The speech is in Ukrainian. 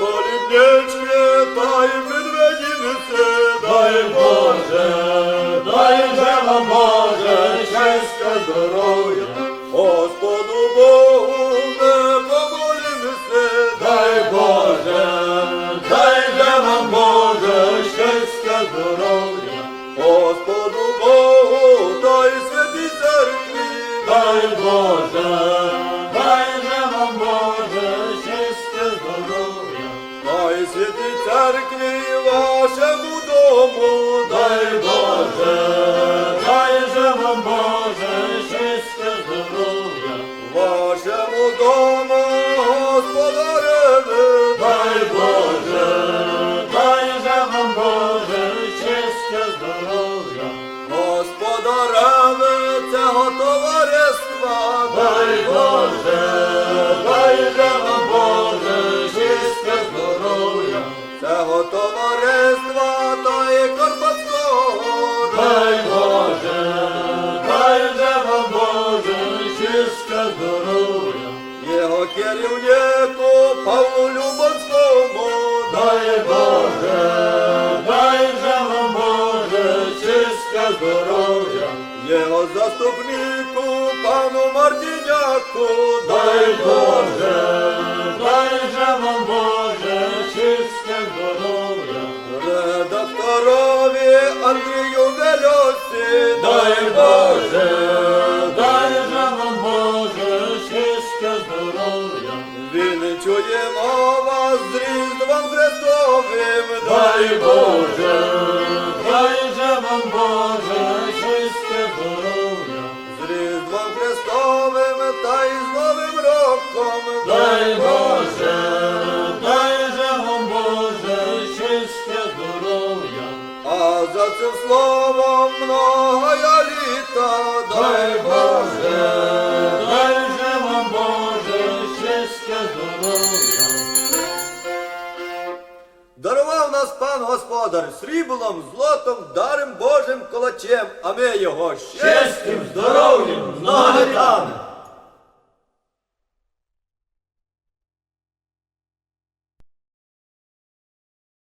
коліднички, та й медведі дай Боже, дай же вам Боже, щастя, здоров'я, Господу Богу не побої неси, дай Боже, дай же вам Боже, щастя, здоров'я, Господу Богу, дай святій церкві, дай Боже. Дай святій церкві вашому дому, Дай Боже, дай же вам Боже, щастя, керівнику Павлу Любонському, Дай Боже, дай же вам Боже, щастя, здоров'я. його заступнику пану Мартіняку, Дай Боже, дай же вам Боже, щастя, здоров'я. редакторові Андрію Вельосі, Вінчуємо вас з Різдвом Христовим, Дай Боже, дай же вам Боже, щастя, здоров'я. з Різдвом Христовим та й з Новим роком, Дай Боже, дай же вам Боже, щастя, здоров'я. а за цим словом многая літа, щастя, здоров'я. Дарував нас пан Господар сріблом, злотом, даром Божим колочем, а ми його Щастям, здоров'ям, літами.